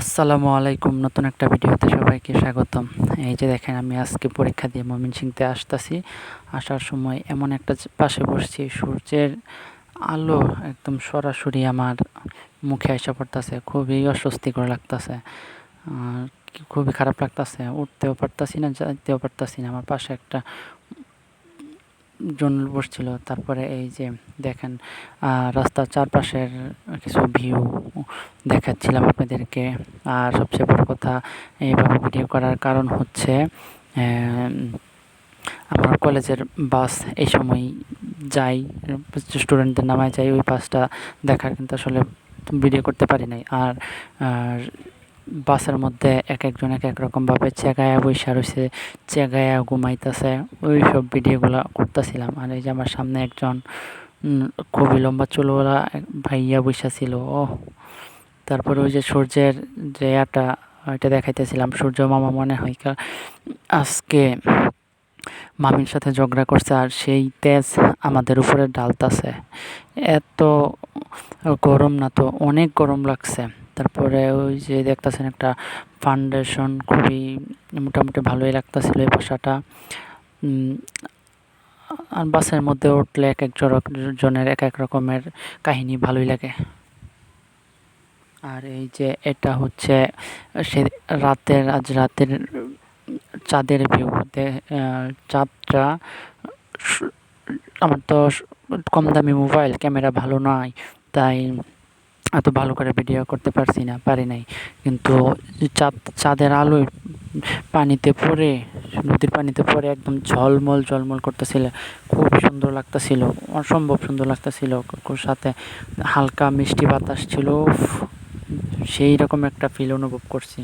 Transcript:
আসসালামু আলাইকুম। নতুন একটা ভিডিওতে সবাইকে স্বাগতম। এই যে দেখেন, আমি আজকে পরীক্ষা দিয়ে ময়মনসিংতে আসতেছি। আসার সময় এমন একটা পাশে বসছি, সূর্যের আলো একদম সরাসরি আমার মুখে এসে পড়তেছে। খুবই অস্বস্তিকর লাগতেছে। আর খুবই খারাপ লাগতেছে। উঠতেও পারতাছি না, যাইতেও পারতাছি না। আমার পাশে একটা জন বসছিল। তারপরে এই যে দেখেন রাস্তার চারপাশের কিছু ভিউ দেখাচ্ছিলাম আপনাদেরকে। আর সবচেয়ে বড় কথা এইভাবে ভিডিও করার কারণ হচ্ছে আমার কলেজের বাস এই সময় যাই স্টুডেন্টদের নামায় যাই, ওই বাসটা দেখার কিন্তু আসলে ভিডিও করতে পারি নাই। আর বাসের মধ্যে এক একজন এক এক রকমভাবে চেগায়া বৈশা রয়েছে চেগায়া ঘুমাইতেছে, ওই সব ভিডিওগুলো করতেছিলাম। আর এই যে আমার সামনে একজন খুবই লম্বা চুলওয়ালা ভাইয়া বৈশা ছিল ও তারপরে ওই যে সূর্যের যে ইয়াটা ওইটা দেখাইতেছিলাম। সূর্য মামা মনে হয় আজকে মামির সাথে ঝগড়া করছে আর সেই তেজ আমাদের উপরে ডালতাছে। এত গরম না তো, অনেক গরম লাগছে। তারপরে ওই যে দেখতেছেন একটা ফাউন্ডেশন খুবই মোটামুটি ভালোই লাগতেছিল এই বাসাটা। আর বাসের মধ্যে উঠলে এক এক জর- জনের এক এক রকমের কাহিনী ভালোই লাগে। আর এই যে এটা হচ্ছে, সে রাতের, আজ রাতের চাঁদের ভিউ চাঁদটা আমার তো কম দামি মোবাইল ক্যামেরা ভালো নয় তাই এত ভালো করে ভিডিও করতে পারছি না, পারি নাই। কিন্তু চাঁদ, চাঁদের আলোয় পানিতে পড়ে, নদীর পানিতে পড়ে একদম ঝলমল ঝলমল করতেছিল, খুব সুন্দর লাগতেছিল, অসম্ভব সুন্দর লাগতেছিল সাথে হালকা মিষ্টি বাতাস ছিল সেই রকম একটা ফিল অনুভব করছি।